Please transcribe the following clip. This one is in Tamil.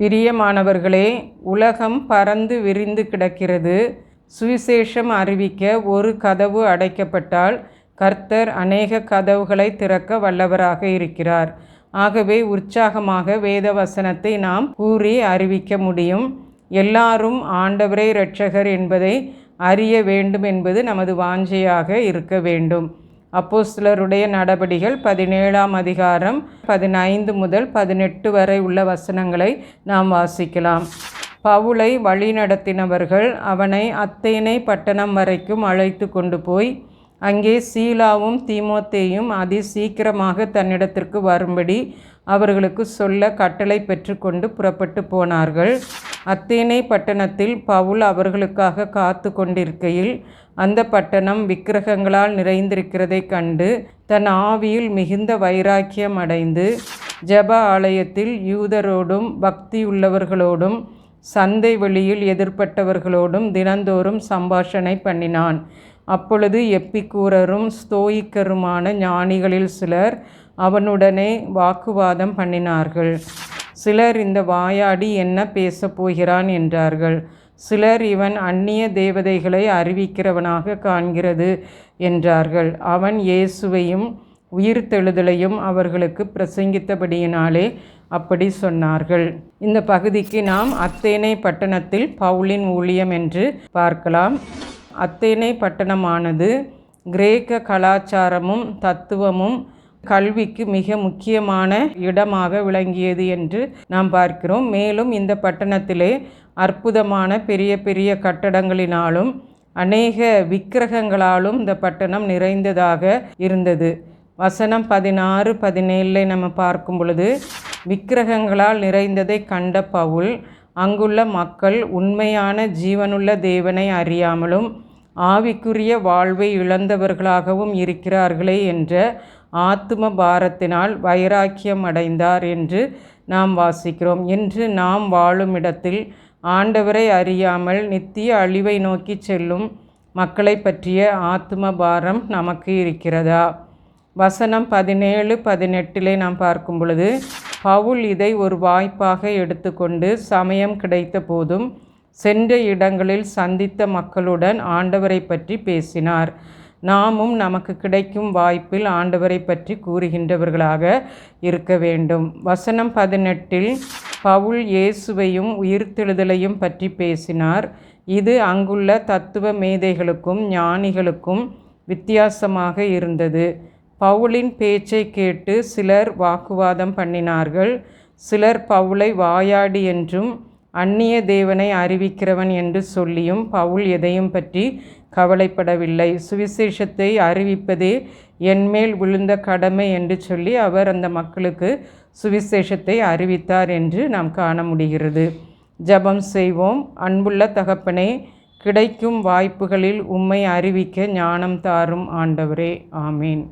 பிரியமானவர்களே உலகம் பறந்து விரிந்து கிடக்கிறது. சுவிசேஷம் அறிவிக்க ஒரு கதவு அடைக்கப்பட்டால் கர்த்தர் அநேக கதவுகளை திறக்க வல்லவராக இருக்கிறார். ஆகவே உற்சாகமாக வேத வசனத்தை நாம் கூறி அறிவிக்க முடியும். எல்லாரும் ஆண்டவரே இரட்சகர் என்பதை அறிய வேண்டும் என்பது நமது வாஞ்சையாக இருக்க வேண்டும். அப்போஸ்தலருடைய நடபடிகள் பதினேழாம் அதிகாரம் பதினைந்து முதல் பதினெட்டு வரை உள்ள வசனங்களை நாம் வாசிக்கலாம். பவுலை வழிநடத்தினவர்கள் அவனை அத்தேனை பட்டணம் வரைக்கும் அழைத்து கொண்டு போய் அங்கே சீலாவும் தீமோத்தேயும் அதி சீக்கிரமாக தன்னிடத்திற்கு வரும்படி அவர்களுக்கு சொல்ல கட்டளை பெற்றுக்கொண்டு புறப்பட்டு போனார்கள். அத்தேனை பட்டணத்தில் பவுல் அவர்களுக்காக காத்து கொண்டிருக்கையில் அந்த பட்டணம் விக்கிரகங்களால் நிறைந்திருக்கிறதைக் கண்டு தன் ஆவியில் மிகுந்த வைராக்கியம் அடைந்து ஜப ஆலயத்தில் யூதரோடும் பக்தியுள்ளவர்களோடும் சந்தை வெளியில் எதிர்ப்பட்டவர்களோடும் தினந்தோறும் சம்பாஷணை பண்ணினான். அப்பொழுது எப்பிக்கூரரும் ஸ்தோயிக்கருமான ஞானிகளில் சிலர் அவனுடனே வாக்குவாதம் பண்ணினார்கள். சிலர் இந்த வாயாடி என்ன பேசப் போகிறான் என்றார்கள். சிலர் இவன் அந்நிய தேவதைகளை அறிவிக்கிறவனாக காண்கிறது என்றார்கள். அவன் இயேசுவையும் உயிர்த்தெழுதலையும் அவர்களுக்கு பிரசங்கித்தபடியினாலே அப்படி சொன்னார்கள். இந்த பகுதிக்கு நாம் அத்தேனை பட்டணத்தில் பவுலின் ஊழியம் என்று பார்க்கலாம். அத்தேனை பட்டணமானது கிரேக்க கலாச்சாரமும் தத்துவமும் கல்விக்கு மிக முக்கியமான இடமாக விளங்கியது என்று நாம் பார்க்கிறோம். மேலும் இந்த பட்டணத்திலே அற்புதமான பெரிய பெரிய கட்டடங்களினாலும் அநேக விக்கிரகங்களாலும் இந்த பட்டணம் நிறைந்ததாக இருந்தது. வசனம் பதினாறு பதினேழில் நம்ம பார்க்கும் பொழுது விக்கிரகங்களால் நிறைந்ததை கண்ட பவுல் அங்குள்ள மக்கள் உண்மையான ஜீவனுள்ள தேவனை அறியாமலும் ஆவிக்குரிய வாழ்வை இழந்தவர்களாகவும் இருக்கிறார்களே என்ற ஆத்ம பாரத்தினால் வைராக்கியம் அடைந்தார் என்று நாம் வாசிக்கிறோம். இன்று நாம் வாழும் இடத்தில் ஆண்டவரை அறியாமல் நித்திய அழிவை நோக்கி செல்லும் மக்களை பற்றிய ஆத்ம பாரம் நமக்கு இருக்கிறதா? வசனம் பதினேழு பதினெட்டிலே நாம் பார்க்கும் பொழுது பவுல் இதை ஒரு வாய்ப்பாக எடுத்துக்கொண்டு சமயம் கிடைத்த போதும் சென்ற இடங்களில் சந்தித்த மக்களுடன் ஆண்டவரை பற்றி பேசினார். நாமும் நமக்கு கிடைக்கும் வாய்ப்பில் ஆண்டவரை பற்றி கூறுகின்றவர்களாக இருக்க வேண்டும். வசனம் பதினெட்டில் பவுல் இயேசுவையும் உயிர்த்தெழுதலையும் பற்றி பேசினார். இது அங்குள்ள தத்துவ மேதைகளுக்கும் ஞானிகளுக்கும் வித்தியாசமாக இருந்தது. பவுலின் பேச்சை கேட்டு சிலர் வாக்குவாதம் பண்ணினார்கள். சிலர் பவுலை வாயாடி என்றும் அந்நிய தேவனை அறிவிக்கிறவன் என்று சொல்லியும் பவுல் எதையும் பற்றி கவலைப்படவில்லை. சுவிசேஷத்தை அறிவிப்பதே என்மேல் விழுந்த கடமை என்று சொல்லி அவர் அந்த மக்களுக்கு சுவிசேஷத்தை அறிவித்தார் என்று நாம் காண முடிகிறது. ஜபம் செய்வோம். அன்புள்ள தகப்பனே கிடைக்கும் வாய்ப்புகளில் உம்மை அறிவிக்க ஞானம் தாரும் ஆண்டவரே. ஆமீன்.